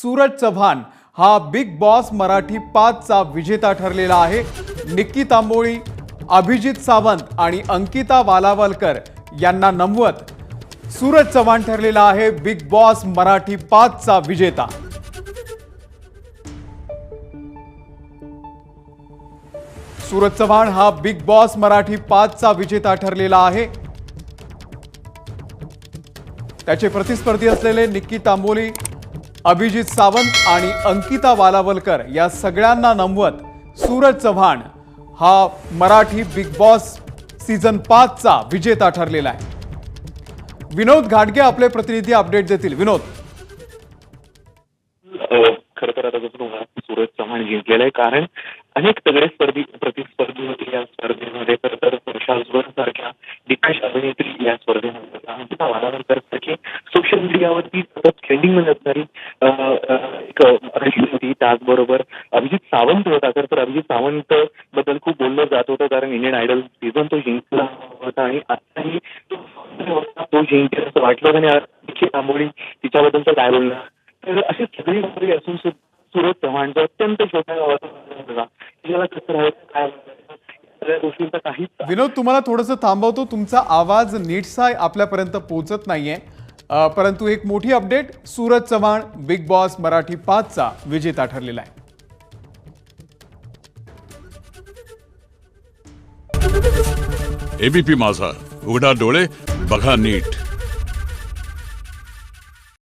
सूरज चव्हाण हा big Boss Marathi पाचचा विजेता ठरलेला आहे. निक्की तांबोळी अभिजित सावंत आणि अंकिता वालावलकर यांना नमवत सूरज चव्हाण ठरलेला आहे बिग बॉस मराठी पाचचा विजेता. सूरज चव्हाण हा बिग बॉस मराठी पाचचा विजेता ठरलेला आहे. त्याचे प्रतिस्पर्धी असलेले निक्की तांबोली अभिजित सावंत आणि अंकिता वालावलकर या सगळ्यांना नमवत सूरज चव्हाण. हा मराठी बिग बॉस सीझन पाचचा विजेता ठरलेला आहे. विनोद घाटगे आपले प्रतिनिधी अपडेट देतील. विनोद. हो, खर तर आता जसं सूरज चव्हाण जिंकलेलं आहे कारण अनेक तगडे स्पर्धी प्रतिस्पर्धी होते या स्पर्धेमध्ये. खर तर वर्षाजवर सारख्या दिग्गज अभिनेत्री या स्पर्धेमध्ये होत्या. अंकिता वालावलकर सारखी सोशल मीडियावरती सतत ट्रेंडिंगमध्ये असणारी एक रहिली होती. त्याचबरोबर अभिजित सावंत होता. खर तर अभिजित सावंत बद्दल खूप बोललं जात होतं. कारण इंडियन आयडल सीझन तो जिंकला होता. आणि आताही तो जिंकेल असं वाटलं आणि निखिल तांबोळी तिच्याबद्दल तर काय बोलणार? तर असे सगळी असून सुद्धा सूरज चव्हाण जो अत्यंत छोट्या कसं राहायचं काय गोष्टींचा काहीच विनोद तुम्हाला थोडंसं थांबवतो. तुमचा आवाज नीटसा आपल्यापर्यंत पोहोचत नाहीये. परंतु एक मोठी update Suraj Chavan Bigg Boss Marathi पाचचा विजेता ठरलेला आहे. एबीपी माझा. उघडा डोळे बघा नीट.